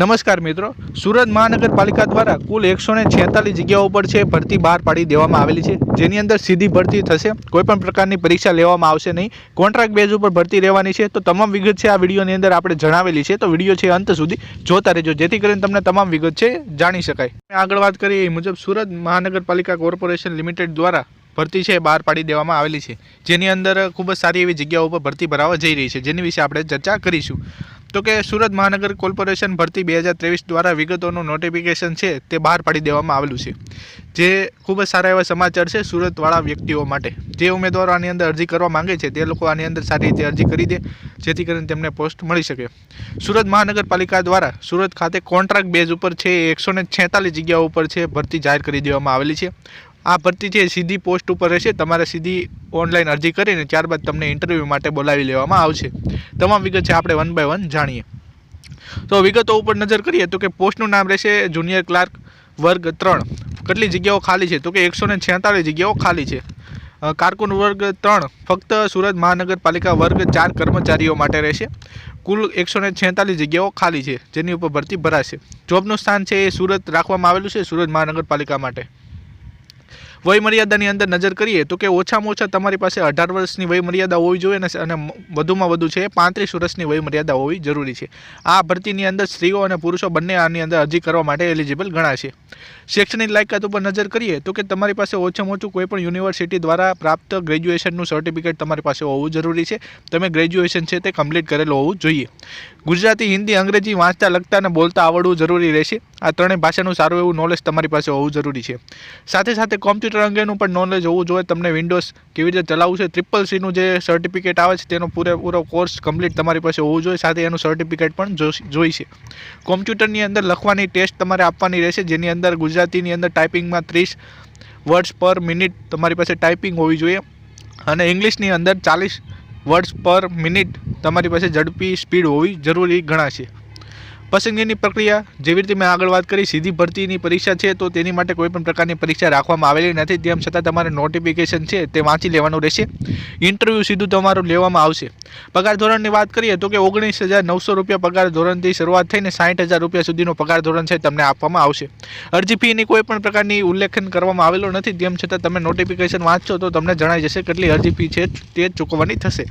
નમસ્કાર મિત્રો. સુરત મહાનગરપાલિકા દ્વારા કુલ એકસો ને છેતાલીસ જગ્યાઓ પર છે ભરતી બહાર પાડી દેવામાં આવેલી છે. જેની અંદર સીધી ભરતી થશે. કોઈપણ પ્રકારની પરીક્ષા લેવામાં આવશે નહીં. કોન્ટ્રાક્ટ બેઝ ઉપર ભરતી રહેવાની છે. તો તમામ વિગત છે આ વિડીયોની અંદર આપણે જણાવેલી છે. તો વીડિયો છે અંત સુધી જોતા રહેજો. જેથી કરીને તમને તમામ વિગત છે જાણી શકાય. આગળ વાત કરીએ એ મુજબ સુરત મહાનગરપાલિકા કોર્પોરેશન લિમિટેડ દ્વારા ભરતી છે બહાર પાડી દેવામાં આવેલી છે. જેની અંદર ખૂબ જ સારી એવી જગ્યાઓ પર ભરતી ભરાવા જઈ રહી છે. જેની વિશે આપણે ચર્ચા કરીશું. તો કે સુરત મહાનગર કોર્પોરેશન ભરતી બે હજાર ત્રેવીસ દ્વારા વિગતોનું નોટિફિકેશન છે તે બહાર પાડી દેવામાં આવેલું છે. જે ખૂબ જ સારા એવા સમાચાર છે સુરતવાળા વ્યક્તિઓ માટે. જે ઉમેદવારો આની અંદર અરજી કરવા માંગે છે તે લોકો આની અંદર સારી રીતે અરજી કરી દે, જેથી કરીને તેમને પોસ્ટ મળી શકે. સુરત મહાનગરપાલિકા દ્વારા સુરત ખાતે કોન્ટ્રાક્ટ બેઝ ઉપર છે એકસો ને છેતાલીસ જગ્યાઓ ઉપર છે ભરતી જાહેર કરી દેવામાં આવેલી છે. આ ભરતી છે સીધી પોસ્ટ ઉપર રહેશે. તમારે સીધી ઓનલાઈન અરજી કરીને ત્યારબાદ તમને ઇન્ટરવ્યૂ માટે બોલાવી લેવામાં આવશે. તમામ વિગત છે, આપણે વન બાય વન જાણીએ. તો વિગતો ઉપર નજર કરીએ તો કે પોસ્ટનું નામ રહેશે જુનિયર ક્લાર્ક વર્ગ ત્રણ. કેટલી જગ્યાઓ ખાલી છે? તો કે એકસો ને જગ્યાઓ ખાલી છે. કારકુન વર્ગ ત્રણ ફક્ત સુરત મહાનગરપાલિકા વર્ગ ચાર કર્મચારીઓ માટે રહેશે. કુલ એકસો ને છેતાલીસ જગ્યાઓ ખાલી છે, જેની ઉપર ભરતી ભરાશે. જોબનું સ્થાન છે એ સુરત રાખવામાં આવેલું છે, સુરત મહાનગરપાલિકા માટે. વય મર્યાદાની અંદર નજર કરીએ તો કે ઓછામાં ઓછા તમારી પાસે અઢાર વર્ષની વયમર્યાદા હોવી જોઈએ અને વધુમાં વધુ છે પાંત્રીસ વર્ષની વયમર્યાદા હોવી જરૂરી છે. આ ભરતીની અંદર સ્ત્રીઓ અને પુરુષો બંને આની અંદર અરજી કરવા માટે એલિજિબલ ગણાશે શૈક્ષણિક લાયકાત ઉપર નજર કરીએ તો કે તમારી પાસે ઓછામાં ઓછું કોઈ પણ યુનિવર્સિટી દ્વારા પ્રાપ્ત ગ્રેજ્યુએશનનું સર્ટિફિકેટ તમારી પાસે હોવું જરૂરી છે. તમે ગ્રેજ્યુએશન છે તે કમ્પ્લીટ કરેલું હોવું જોઈએ. ગુજરાતી, હિન્દી, અંગ્રેજી વાંચતા, લખતા અને બોલતા આવડવું જરૂરી રહેશે. આ ત્રણેય ભાષાનું સારું એવું નોલેજ તમારી પાસે હોવું જરૂરી છે. સાથે સાથે કોમ્પ્યુટર અંગેનું પણ નોલેજ હોવું જોઈએ. તમને વિન્ડોઝ કેવી રીતે ચલાવવું છે ટ્રિપલ સીનું જે સર્ટિફિકેટ આવે છે, તેનો પૂરેપૂરો કોર્સ કમ્પ્લીટ તમારી પાસે હોવું જોઈએ. સાથે એનું સર્ટિફિકેટ પણ જોઈશે કોમ્પ્યુટરની અંદર લખવાની ટેસ્ટ તમારે આપવાની રહેશે, જેની અંદર ગુજરાતીની અંદર ટાઈપિંગમાં ત્રીસ વર્ડ્સ પર મિનિટ તમારી પાસે ટાઈપિંગ હોવી જોઈએ. અને ઇંગ્લિશની અંદર ચાલીસ વર્ડ્સ પર મિનિટ તમારી પાસે ઝડપી સ્પીડ હોવી જરૂરી ગણાશે. પસંદગીની પ્રક્રિયા, જેવી રીતે મેં આગળ વાત કરી, સીધી ભરતીની પરીક્ષા છે, તો તેની માટે કોઈપણ પ્રકારની પરીક્ષા રાખવામાં આવેલી નથી. તેમ છતાં તમારે નોટિફિકેશન છે, તે વાંચી લેવાનું રહેશે. ઇન્ટરવ્યૂ સીધું તમારું લેવામાં આવશે. પગાર ધોરણની વાત કરીએ તો કે ઓગણીસ હજાર નવસો રૂપિયા પગાર ધોરણથી શરૂઆત થઈને સાઠ હજાર રૂપિયા સુધીનો પગાર ધોરણ છે, તમને આપવામાં આવશે. અરજી ફીની કોઈપણ પ્રકારની ઉલ્લેખન કરવામાં આવેલો નથી. તેમ છતાં તમે નોટિફિકેશન વાંચશો તો તમને જણાઈ જશે કેટલી અરજી ફી છે, તે ચૂકવવાની થશે.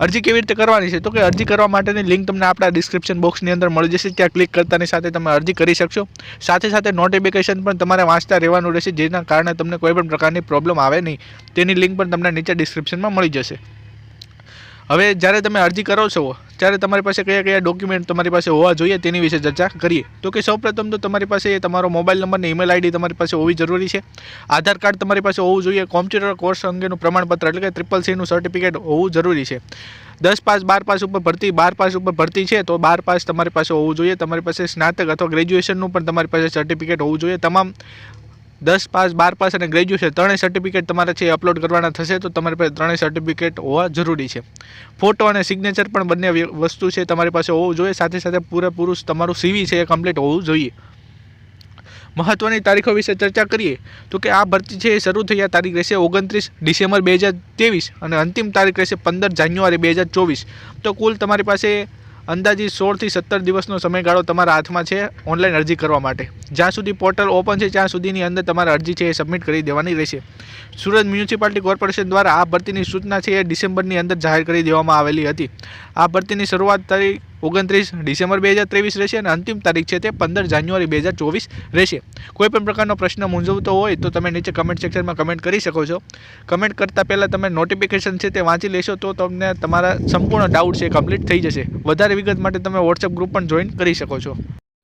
અરજી કેવી રીતે કરવાની છે? તો કે અરજી કરવા માટેની લિંક તમને આપણા ડિસ્ક્રિપ્શન બોક્સની અંદર મળી જશે ત્યાં ક્લિક કરતાની સાથે તમે અરજી કરી શકશો. સાથે સાથે નોટિફિકેશન પણ તમારે વાંચતા રહેવાનું રહેશે, જેના કારણે તમને કોઈ પણ પ્રકારની પ્રોબ્લેમ આવે નહીં. તેની લિંક પણ તમને નીચે ડિસ્ક્રિપ્શનમાં મળી જશે. હવે જ્યારે તમે અરજી કરો છો, ત્યારે તમારી પાસે કયા કયા ડોક્યુમેન્ટ તમારી પાસે હોવા જોઈએ તેની વિશે ચર્ચા કરીએ. તો કે સૌપ્રથમ તો તમારી પાસે તમારો મોબાઈલ નંબર ને ઈમેલ આઈડી તમારી પાસે હોવી જરૂરી છે. આધાર કાર્ડ તમારી પાસે હોવું જોઈએ કોમ્પ્યુટર કોર્સ અંગેનું પ્રમાણપત્ર એટલે કે ટ્રિપલ સીનું સર્ટિફિકેટ હોવું જરૂરી છે. દસ પાસ, બાર પાસ ઉપર ભરતી, બાર પાસ ઉપર ભરતી છે, તો બાર પાસ તમારી પાસે હોવું જોઈએ. તમારી પાસે સ્નાતક અથવા ગ્રેજ્યુએશનનું પણ તમારી પાસે સર્ટિફિકેટ હોવું જોઈએ. તમામ દસ પાસ, બાર પાસ અને ગ્રેજ્યુએશન ત્રણેય સર્ટિફિકેટ તમારે છે અપલોડ કરવાના થશે, તો તમારી પાસે ત્રણેય સર્ટિફિકેટ હોવા જરૂરી છે. ફોટો અને સિગ્નેચર પણ બંને વસ્તુ છે તમારી પાસે હોવું જોઈએ, સાથે સાથે પૂરેપૂરું તમારું સીવી છે એ કમ્પ્લીટ હોવું જોઈએ. મહત્વની તારીખો વિશે ચર્ચા કરીએ, તો કે આ ભરતી છે એ શરૂ આ તારીખ રહેશે ઓગણત્રીસ ડિસેમ્બર બે હજાર ત્રેવીસ અને અંતિમ તારીખ રહેશે પંદર જાન્યુઆરી બે હજાર ચોવીસ. તો કુલ તમારી પાસે અંદાજી સોળથી સત્તર દિવસનો સમયગાળો તમારા હાથમાં છે ઓનલાઈન અરજી કરવા માટે. જ્યાં સુધી પોર્ટલ ઓપન છે, ત્યાં સુધીની અંદર તમારે અરજી છે એ સબમિટ કરી દેવાની રહેશે. સુરત મ્યુનિસિપાલિટી કોર્પોરેશન દ્વારા આ ભરતીની સૂચના છે એ ડિસેમ્બરની અંદર જાહેર કરી દેવામાં આવેલી હતી. આ ભરતીની શરૂઆત તારીખ ઓગણત્રીસ ડિસેમ્બર બે હજાર ત્રેવીસ રહેશે અને અંતિમ તારીખ છે તે પંદર જાન્યુઆરી બે હજાર ચોવીસ રહેશે. કોઈ પણ પ્રકારનો પ્રશ્ન મૂંઝવતો હોય તો તમે નીચે કમેન્ટ સેક્શનમાં કમેન્ટ કરી શકો છો. કમેન્ટ કરતાં પહેલાં તમે નોટિફિકેશન છે તે વાંચી લેશો તો તમને તમારા સંપૂર્ણ ડાઉટ છે કમ્પ્લીટ થઈ જશે. વધારે વિગત માટે તમે વોટ્સએપ ગ્રુપ પણ જોઈન કરી શકો છો.